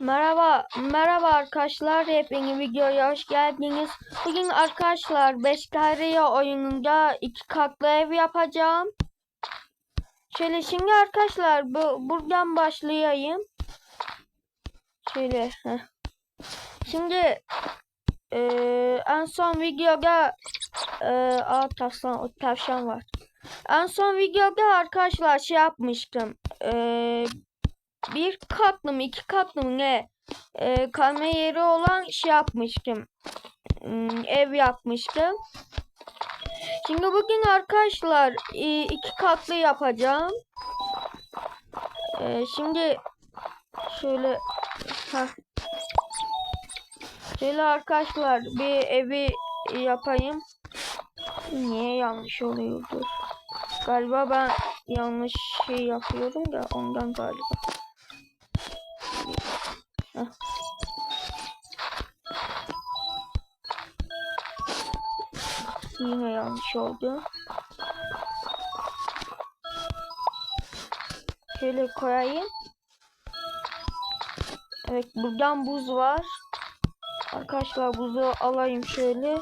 Merhaba, merhaba arkadaşlar. Hepiniz videoya hoş geldiniz. Bugün arkadaşlar Bestaria oyununda iki katlı ev yapacağım. Şöyle şimdi arkadaşlar bu buradan başlayayım. Şöyle. Şimdi eee, en son videoda eee aa, tavşan, tavşan var. En son videoda arkadaşlar şey yapmıştım. Eee bir katlı mı iki katlı mı ne e, kalma yeri olan şey yapmıştım. Hmm, ev yapmıştım. Şimdi bugün arkadaşlar e, iki katlı yapacağım. E, şimdi şöyle heh. şöyle arkadaşlar bir evi yapayım. Niye yanlış oluyordur? Galiba ben yanlış şey yapıyorum da ondan galiba. Heh. Yine yanlış oldu. Şöyle koyayım. Evet buradan buz var. Arkadaşlar buzu alayım şöyle.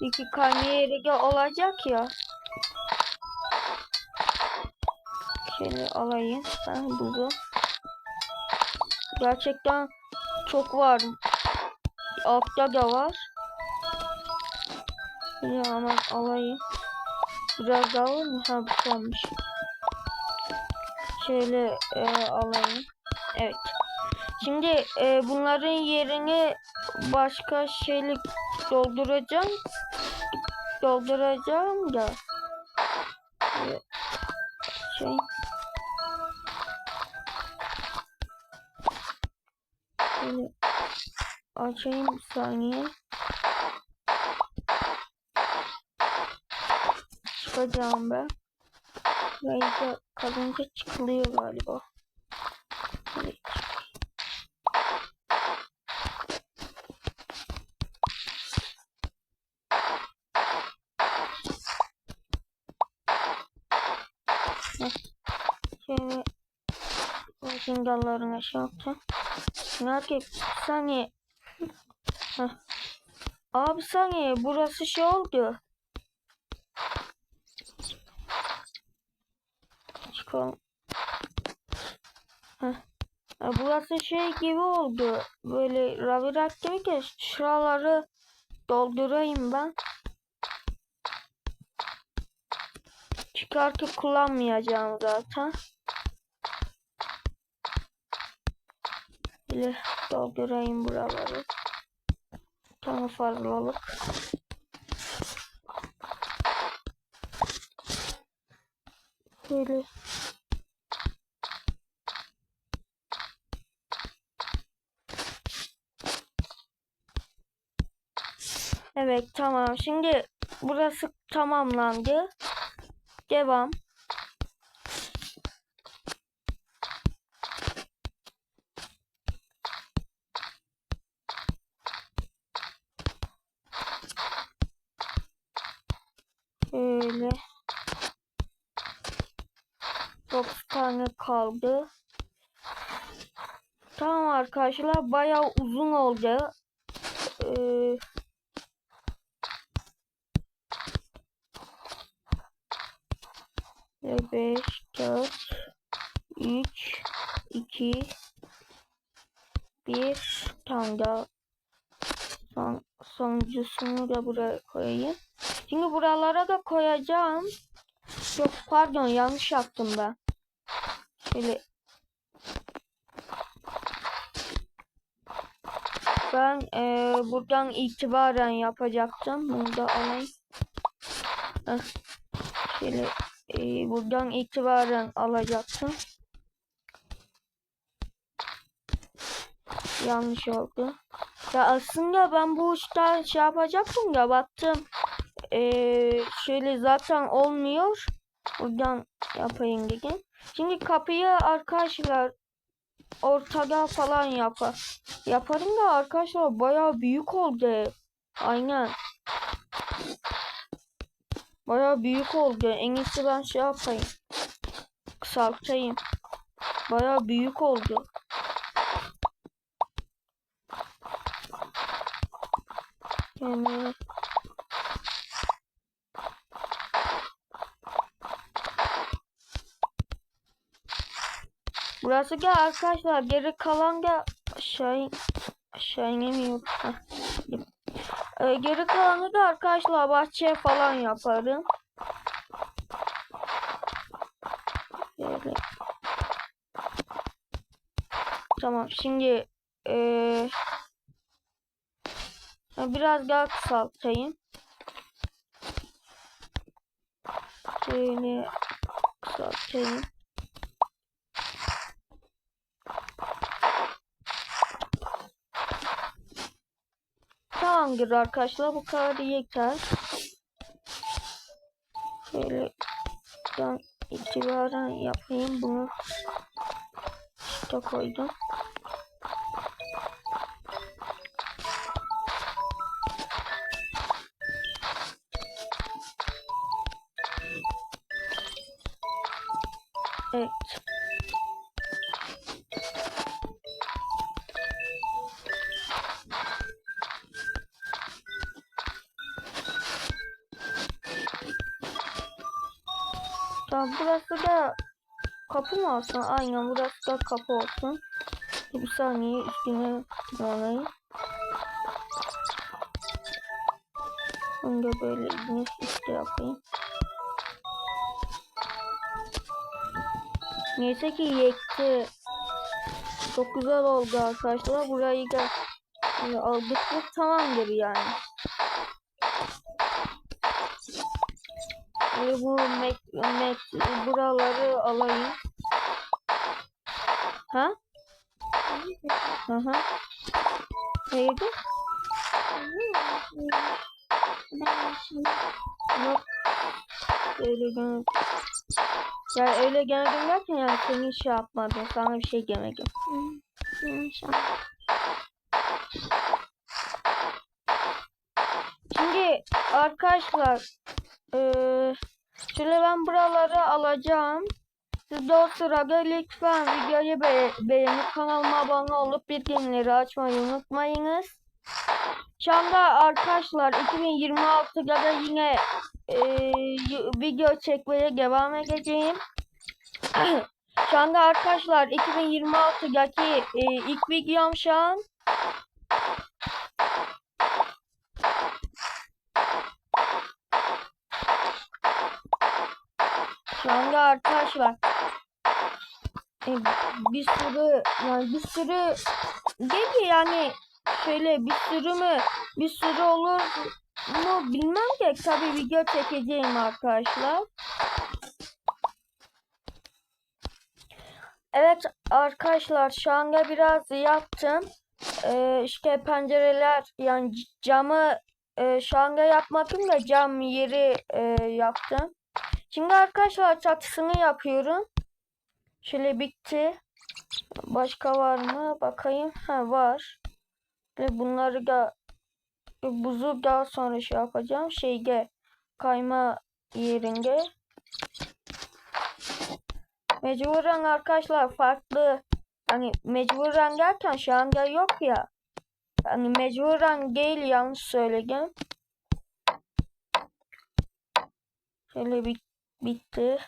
İki kayma yeri de olacak ya. Şöyle alayım ben buzu. Gerçekten çok var. Altta da var. Şöyle hemen alayım. Biraz daha var mı? Ha bu kalmış. Şöyle e, alayım. Evet. Şimdi e, bunların yerini başka şeyle dolduracağım. Dolduracağım da. Şey. Açayım bir saniye. Çıkacağım ben. Burayı kalınca çıkılıyor galiba. Bakayım dallarına şey yapacağım. Merak et. Bir saniye. Heh. Abi saniye. Burası şey oldu. Çıkalım. Heh. Burası şey gibi oldu. Böyle ravirak gibi ki şuraları doldurayım ben. Çıkartıp kullanmayacağım zaten. Böyle doldurayım buraları. Tam fazlalık. Böyle. Evet tamam. Şimdi burası tamamlandı. Devam. Şöyle. 9 tane kaldı. Tamam arkadaşlar bayağı uzun oldu. Ee, ve 5, 4, 3, 2, 1 tane daha son, sonuncusunu da buraya koyayım. Şimdi buralara da koyacağım. Yok pardon yanlış yaptım ben. Şöyle ben eee, buradan itibaren yapacaktım. Bunu da alayım. Şöyle eee, buradan itibaren alacaktım. Yanlış oldu. Ya aslında ben bu işten şey yapacaktım da baktım. Eee şöyle zaten olmuyor. Buradan yapayım dedim. Şimdi kapıyı arkadaşlar ortada falan yapar. Yaparım da arkadaşlar bayağı büyük oldu. Aynen. Bayağı büyük oldu. En iyisi ben şey yapayım. Kısaltayım. Bayağı büyük oldu. Yani Burası da arkadaşlar geri kalan da aşağı aşağı indim. Ee, geri kalanı da arkadaşlar bahçeye falan yaparım. Böyle. Tamam şimdi ha, biraz daha kısaltayım. Şöyle kısaltayım. Tamamdır arkadaşlar bu kadar yeter. Şöyle ben itibaren yapayım bunu. İşte koydum. Tamam burası da kapı mı olsun? Aynen burası da kapı olsun. Bir saniye üstüne alayım. Da böyle yine üstte yapayım. Neyse ki yetti. Çok güzel oldu arkadaşlar. Burayı da e, aldık tamamdır yani. Bu mek, mek, buraları alayım. Ha? Hı hı. Neydi? Yok. Öyle gene... Ya öyle gene derken yani seni şey yapmadım. Sana bir şey demedim. Şimdi arkadaşlar eee şöyle ben buraları alacağım. Siz de o sırada lütfen videoyu be beğenip kanalıma abone olup bildirimleri açmayı unutmayınız. Şu anda arkadaşlar 2026'da da yine eee, video çekmeye devam edeceğim. Şu anda arkadaşlar 2026'daki eee, ilk videom şu an. Şu anda arkadaşlar e, bir sürü yani bir sürü değil yani şöyle bir sürü mü bir sürü olur mu bilmem ki tabi video çekeceğim arkadaşlar. Evet arkadaşlar şu anda biraz yaptım. Ee, işte pencereler yani camı e, şu anda yapmadım da cam yeri e, yaptım. Şimdi arkadaşlar çatısını yapıyorum. Şöyle bitti. Başka var mı? Bakayım. Ha var. Ve bunları da buzu daha sonra şey yapacağım. Şeyde kayma yerinde. Mecburen arkadaşlar farklı hani mecburen derken şu anda yok ya. Hani mecburen değil yanlış söyledim. Şöyle bit bitti.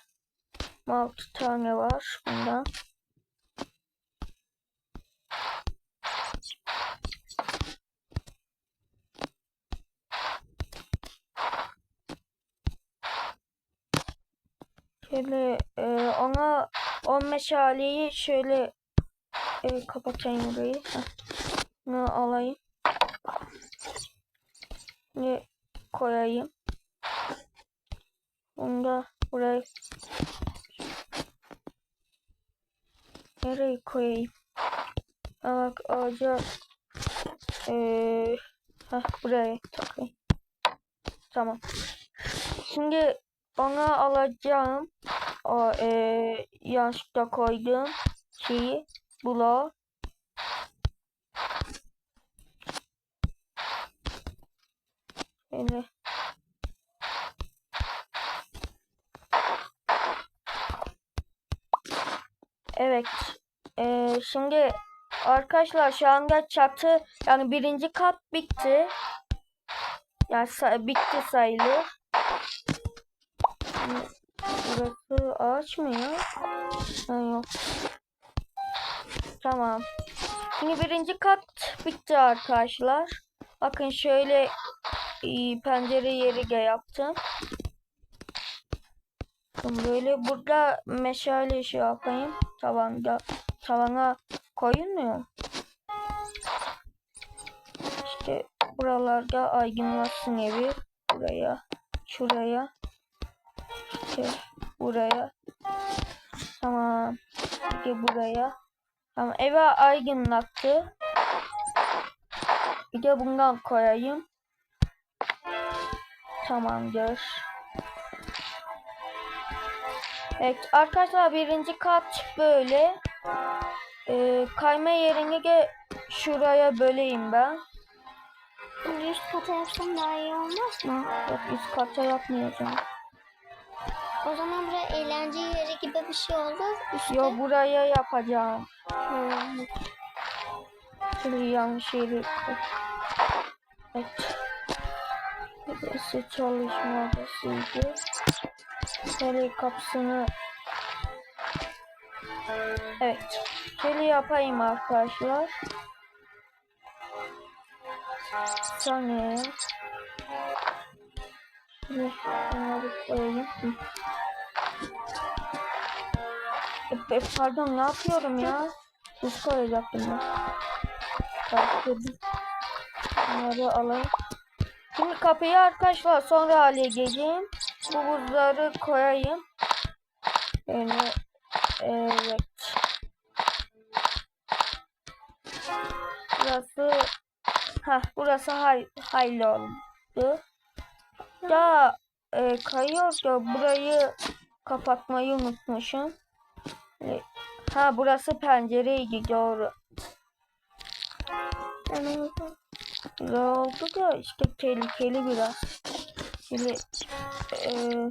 6 tane var bundan. Şöyle e, ona o meşaleyi şöyle e, kapatayım burayı. Bunu alayım. Şimdi koyayım. Bunu da buraya nereye koyayım? Ha bak ağaca eee heh, buraya takayım. Tamam. Şimdi ona alacağım o eee yanlışlıkla koyduğum şeyi bula. Böyle Evet. Ee, şimdi arkadaşlar şu anda çatı yani birinci kat bitti. Yani sa- bitti sayılır. Burası ağaç mı ya? Ha, yok. Tamam. Şimdi birinci kat bitti arkadaşlar. Bakın şöyle pencere yeri yaptım. Böyle burada meşale şey yapayım. Tavanda tavana koyulmuyor. İşte buralarda aydınlatsın evi. Buraya, şuraya, işte buraya. Tamam. De buraya. Tamam eve aydınlattı. Bir de bundan koyayım. Tamamdır. Evet arkadaşlar birinci kat böyle. Ee, kayma yerini de şuraya böleyim ben. Üst kata yapsam daha iyi olmaz mı? Yok üst kata yapmayacağım. O zaman buraya eğlence yeri gibi bir şey olur. Üstte. Yo buraya yapacağım. Hmm. Şurayı yanlış koy. Evet. Burası çalışma odasıydı. Şöyle kapısını Evet. Şöyle yapayım arkadaşlar. Şöyle bunları koyayım. E, e, pardon ne yapıyorum ya? Buz koyacaktım ben. Bunları alayım. Şimdi kapıyı arkadaşlar sonra hale geleceğim. Bu buzları koyayım. Böyle evet. Burası ha burası hay hayli oldu. Ya e, kayıyor da burayı kapatmayı unutmuşum. E, ha burası pencereydi doğru. Güzel oldu da işte tehlikeli biraz. Şimdi heh,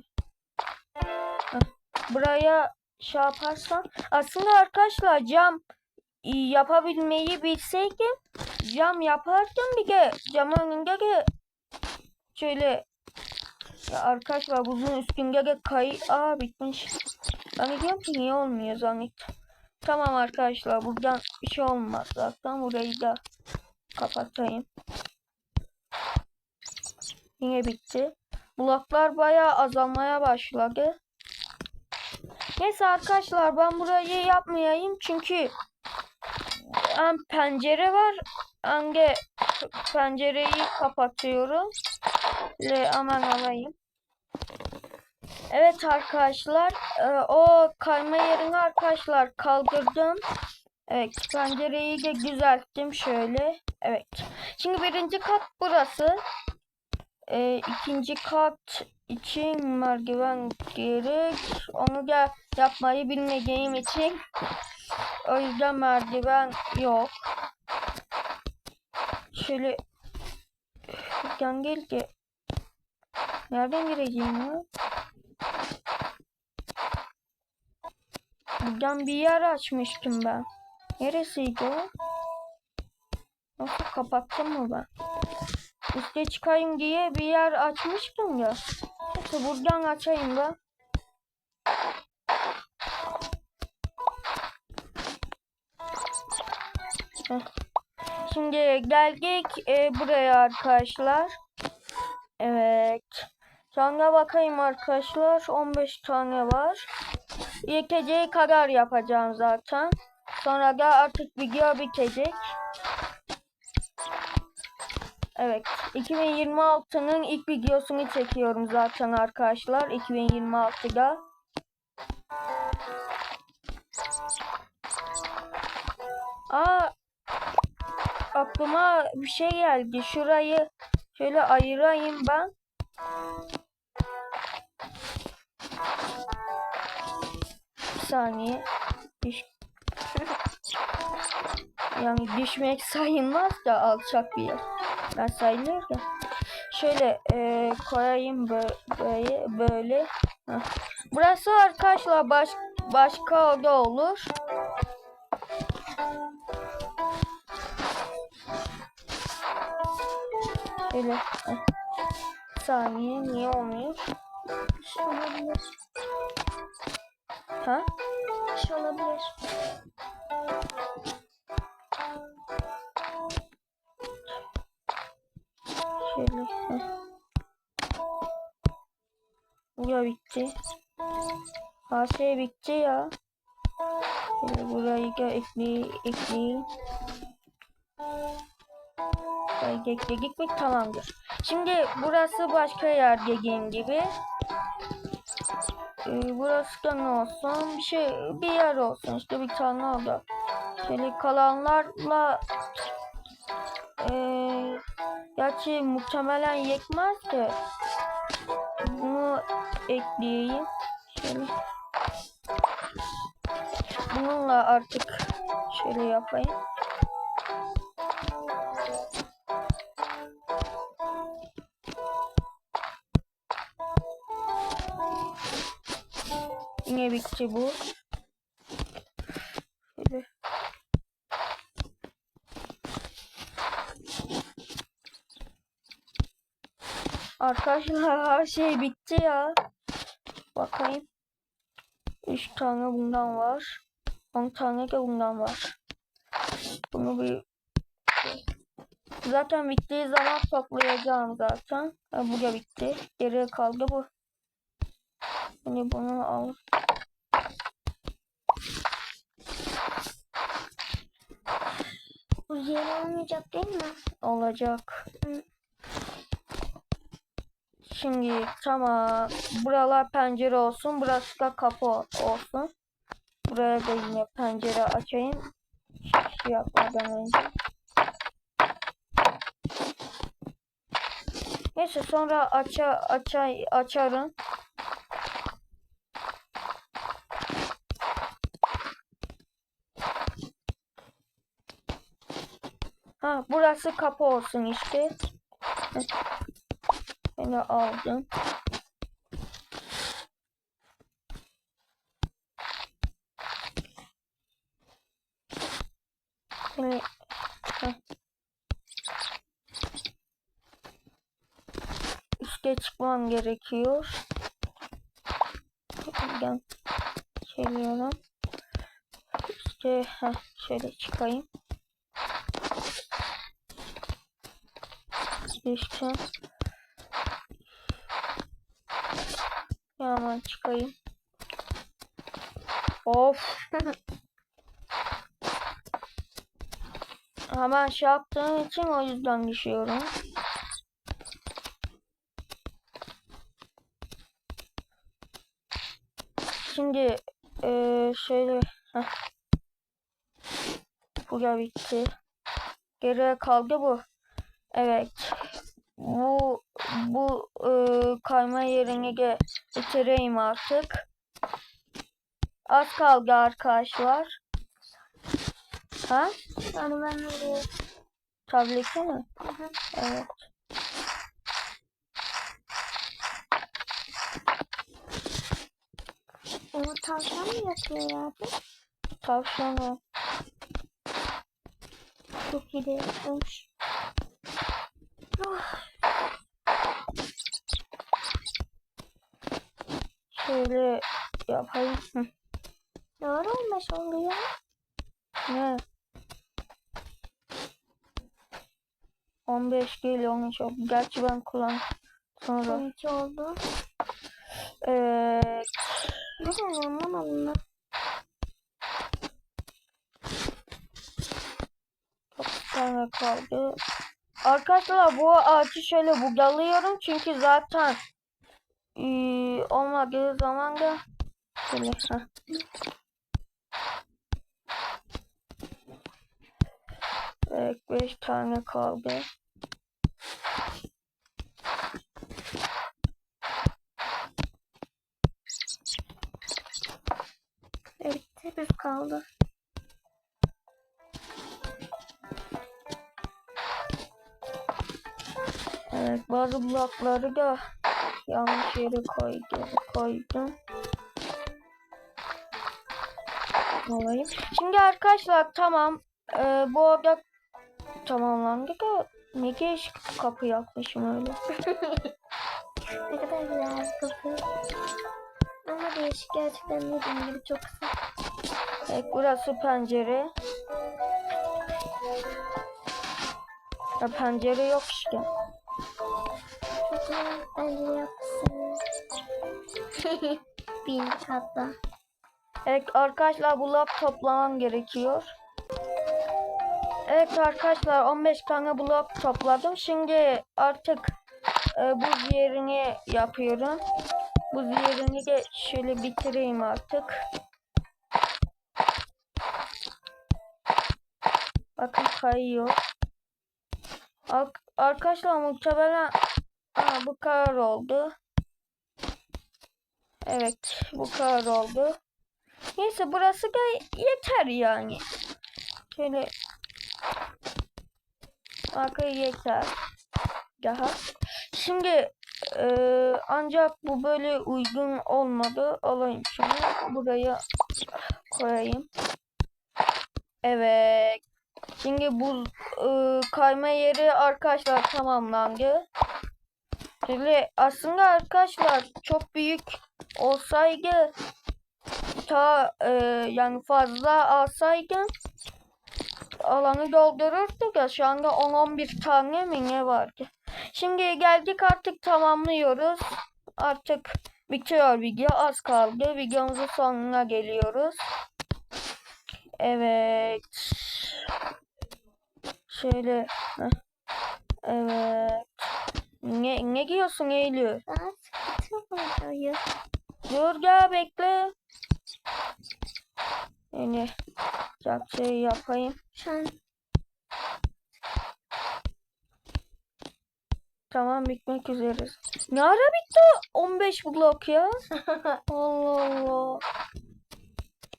buraya şey yaparsam aslında arkadaşlar cam e, yapabilmeyi bilseydim cam yapardım bir de camın önünde de şöyle ya arkadaşlar buzun üstünde de kay aa bitmiş. Ben diyorum ki niye olmuyor zannettim. Tamam arkadaşlar buradan bir şey olmaz zaten burayı da kapatayım. Yine bitti. Bloklar bayağı azalmaya başladı. Neyse arkadaşlar ben burayı yapmayayım çünkü hem pencere var hem de pencereyi kapatıyorum. Le aman alayım. Evet arkadaşlar e, o kayma yerini arkadaşlar kaldırdım. Evet pencereyi de düzelttim şöyle. Evet. Şimdi birinci kat burası. Ee, ikinci kat için merdiven gerek. Onu da yapmayı bilmediğim için o yüzden merdiven yok. Şöyle buradan gel ki nereden gireceğim ya? Buradan bir yer açmıştım ben. Neresiydi o? Nasıl kapattım mı ben? Üste çıkayım diye bir yer açmıştım ya. Neyse buradan açayım. Heh. Şimdi geldik e, buraya arkadaşlar. Evet. Sonra bakayım arkadaşlar. 15 tane var. Yeteceği kadar yapacağım zaten. Sonra da artık video bitecek. Evet. 2026'nın ilk videosunu çekiyorum zaten arkadaşlar. 2026'da. Aa, aklıma bir şey geldi. Şurayı şöyle ayırayım ben. Bir saniye. Düş... yani düşmek sayılmaz da alçak bir yer. Ben sayılıyor ki. Şöyle e, koyayım böyle. böyle. Heh. Burası arkadaşlar baş, başka oda olur. Şöyle. Heh. Saniye niye olmuyor? Bir şey olabilir. Ha? Bir şey olabilir. Bura bitti. Her şey bitti ya. Şöyle burayı da ekleyeyim. ekleyeyim. Burayı da ekledik mi tamamdır. Şimdi burası başka yer dediğim gibi. Ee, burası da ne olsun? Bir şey bir yer olsun. İşte bir tane oldu. Şöyle kalanlarla eee gerçi muhtemelen yetmez de ekleyeyim. Şöyle. Bununla artık şöyle yapayım. Yine bitti bu. Şöyle. Arkadaşlar her şey bitti ya. Bakayım. 3 tane bundan var. 10 tane de bundan var. Bunu bir Zaten bittiği zaman toplayacağım zaten. Ha, bu da bitti. Geriye kaldı bu. Şimdi bunu al. Bu yeni olmayacak değil mi? olacak. Şimdi tamam. Buralar pencere olsun. Burası da kapı olsun. Buraya da yine pencere açayım. Şey yapmadan önce. Neyse sonra aça, aça, açarım. Ha burası kapı olsun işte. Beni aldım. Üste çıkmam gerekiyor. Buradan geliyorum. Heh, şöyle çıkayım. İşte hemen çıkayım. Of. Hemen şey yaptığım için o yüzden düşüyorum. Şimdi eee şöyle heh. Buraya bitti. Geriye kaldı bu. Evet. Bu bu eee, kayma yerini de bitireyim artık. Az kaldı arkadaşlar. Ha? Yani ben öyle... Tableti mi? Hı hı. Evet. Onu tavşan mı yapıyor ya abi? Tavşan o. Çok iyi de yapmış. Oh, Şöyle yapayım. Hı. doğru olmuş oluyor. Ne? 15 değil 13 oldu. Gerçi ben kullan sonra. 12 oldu. Ee, Neden anlamadım ben. bir tane kaldı. Arkadaşlar bu ağacı şöyle budalıyorum çünkü zaten ee, olmadığı zaman da şöyle heh. Evet 5 tane kaldı. Evet, hepsi kaldı. Evet bazı blokları da yanlış yere koydum. koydum. Olayım. Şimdi arkadaşlar tamam. Ee, bu arada tamamlandı da Ne geç kapı yapmışım öyle. Ne kadar güzel kapı. Ama değişik gerçekten dediğim gibi çok kısa. Evet burası pencere. Ya pencere yok işte. Bence yapmışsınız. Bildik hatta. Evet arkadaşlar bu blok toplamam gerekiyor. Evet arkadaşlar 15 tane blok topladım. Şimdi artık e, buz yerini yapıyorum. Buz yerini de şöyle bitireyim artık. Bakın kayıyor. Ar- arkadaşlar muhtemelen Aa, bu kadar oldu. Evet bu kadar oldu. Neyse burası da yeter yani. Şöyle arkaya yeter. Daha. Şimdi eee, ancak bu böyle uygun olmadı. Alayım şunu buraya koyayım. Evet. Şimdi bu eee, kayma yeri arkadaşlar tamamlandı. Şimdi aslında arkadaşlar çok büyük olsaydı ta e, yani fazla alsaydım alanı doldururduk ya şu anda 10-11 tane mi ne vardı. Şimdi geldik artık tamamlıyoruz. Artık bitiyor video az kaldı. Videomuzun sonuna geliyoruz. Evet. Şöyle. Evet. Ne, ne giyiyorsun Eylül? Daha sıkıntı mı oluyor? Dur gel bekle. Yani şey yapayım. An Tamam bitmek üzereyiz. Ne ara bitti o 15 blok ya? Allah Allah.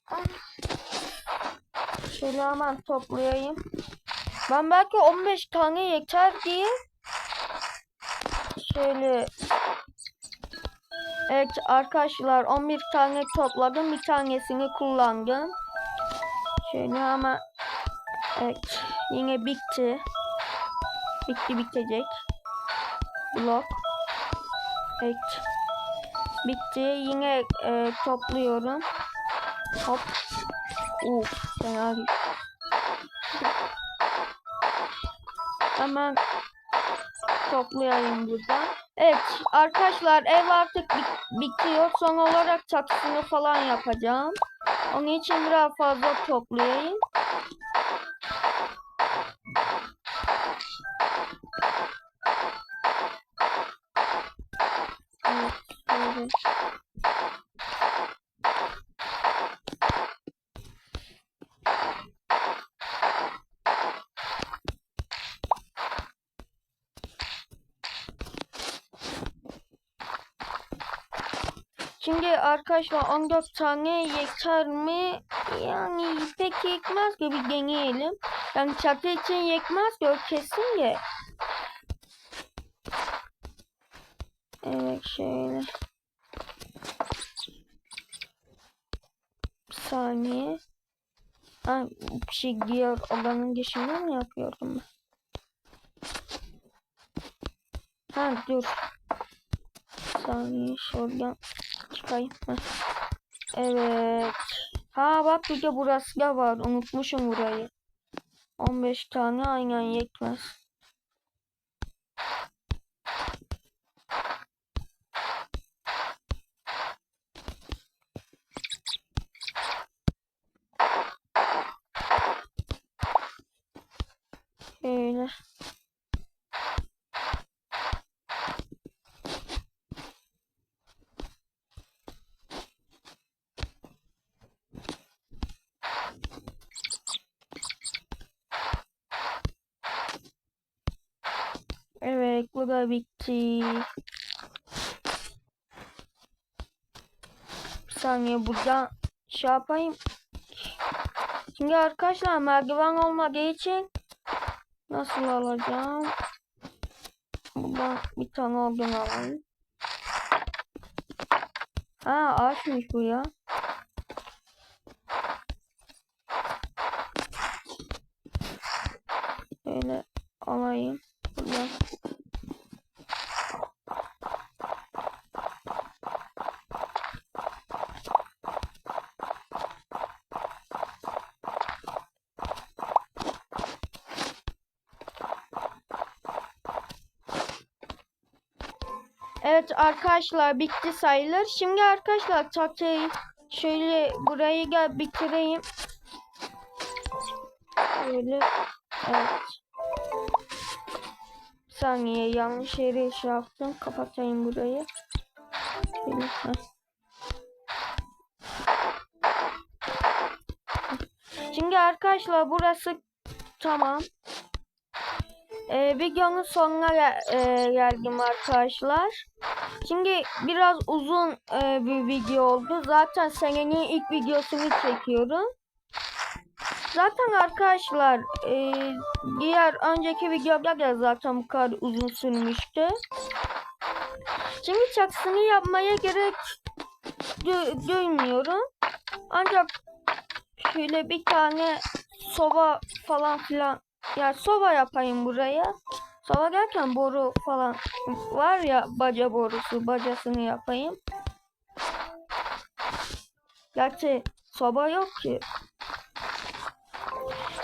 Ah, Şöyle hemen toplayayım. Ben belki 15 tane yeter diye şöyle Evet arkadaşlar 11 tane topladım. Bir tanesini kullandım. Şöyle hemen Evet yine bitti. Bitti bitecek. Blok. Evet. Bitti. Yine e, topluyorum. Hop. Uf, fena. Hemen toplayayım buradan. Evet arkadaşlar ev artık bit- bitiyor. Son olarak çatısını falan yapacağım. Onun için biraz fazla toplayayım. Evet, şöyle. Şimdi arkadaşlar 14 tane yeter mi? Yani pek yetmez gibi deneyelim. Yani çatı için yetmez ki o kesin de. Evet şöyle. Bir saniye. Ha, bir şey diğer odanın dışında mı yapıyordum ben? Ha dur. Bir saniye şuradan çıkayım. Evet. Ha bak bir de burası da var. Unutmuşum burayı. 15 tane aynen yetmez. Şöyle. Evet bu da bitti. Bir saniye burada şey yapayım. Şimdi arkadaşlar merdiven olmadığı için nasıl alacağım? Buradan bir tane odun alayım. Ha ağaçmış bu ya. Şöyle alayım. Buradan. Evet arkadaşlar bitti sayılır. Şimdi arkadaşlar tahtayı şöyle burayı gel bitireyim. Şöyle evet. Saniye yanlış yere şey yaptım. Kapatayım burayı. Şöyle. Şimdi arkadaşlar burası tamam. Ee, videonun sonuna gel- e, geldim arkadaşlar. Şimdi biraz uzun e, bir video oldu. Zaten senenin ilk videosunu çekiyorum. Zaten arkadaşlar e, diğer önceki videoda da zaten bu kadar uzun sürmüştü. Şimdi çaksını yapmaya gerek du- duymuyorum. Ancak şöyle bir tane sova falan filan ya sova yapayım buraya. Sova derken boru falan var ya baca borusu bacasını yapayım. Gerçi soba yok ki.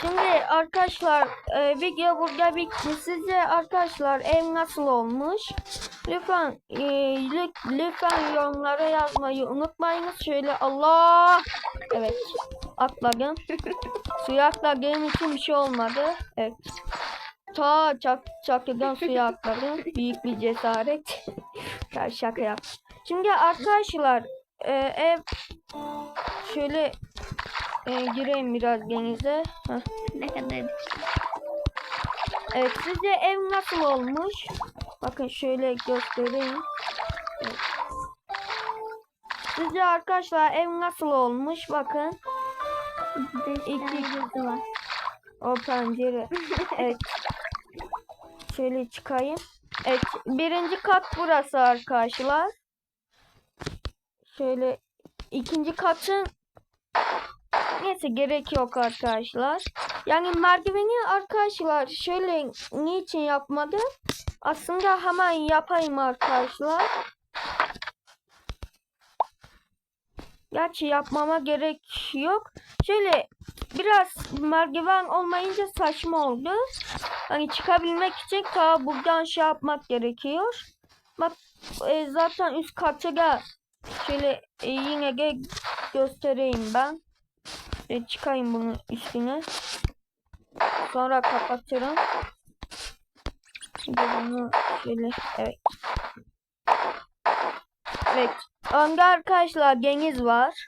Şimdi arkadaşlar e, video burada bitti. Sizce arkadaşlar ev nasıl olmuş? Lütfen e, lü- lütfen yorumlara yazmayı unutmayınız. Şöyle Allah evet atladım. Suya atladığım için bir şey olmadı. Evet. Ta çak çakıdan suya atladım. Büyük bir cesaret. ya şaka yap. Şimdi arkadaşlar e, ev şöyle e, gireyim biraz denize. Heh. Ne kadar Evet sizce ev nasıl olmuş? Bakın şöyle göstereyim. Evet. Sizce arkadaşlar ev nasıl olmuş? Bakın. İki. O pencere. Evet. Şöyle çıkayım. Evet. Birinci kat burası arkadaşlar. Şöyle ikinci katın Neyse gerek yok arkadaşlar. Yani merdiveni arkadaşlar şöyle niçin yapmadım? Aslında hemen yapayım arkadaşlar. Gerçi yapmama gerek yok. Şöyle biraz merdiven olmayınca saçma oldu. Hani çıkabilmek için ta buradan şey yapmak gerekiyor. Bak e, zaten üst kata da şöyle e, yine de göstereyim ben. E, çıkayım bunun üstüne. Sonra kapatırım. Şimdi bunu şöyle evet. Evet. Önde arkadaşlar deniz var.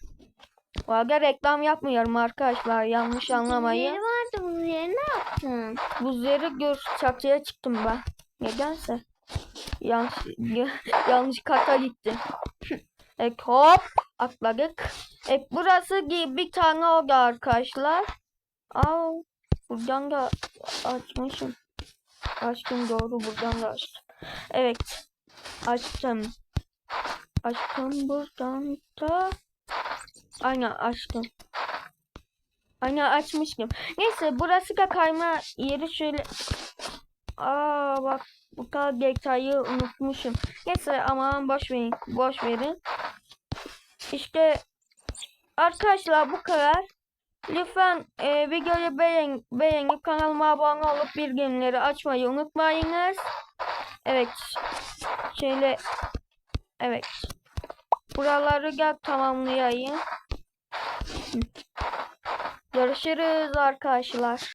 Valla reklam yapmıyorum arkadaşlar. Yanlış anlamayın. Yeri vardı yerine ne yaptın? Buzları gör çatıya çıktım ben. Nedense. Yanlış yanlış kata gittim. evet hop atladık. Evet burası bir tane oda arkadaşlar. Aa buradan da açmışım. Açtım doğru buradan da açtım. Evet açtım. Açtım buradan da. Aynen açtım. Aynen açmıştım. Neyse burası da kayma yeri şöyle. Aa bak bu kadar detayı unutmuşum. Neyse aman boş verin. Boş verin. İşte arkadaşlar bu kadar. Lütfen e, videoyu beğen, beğenip kanalıma abone olup bildirimleri açmayı unutmayınız. Evet. Şöyle evet. Buraları gel tamamlayayım. Görüşürüz arkadaşlar.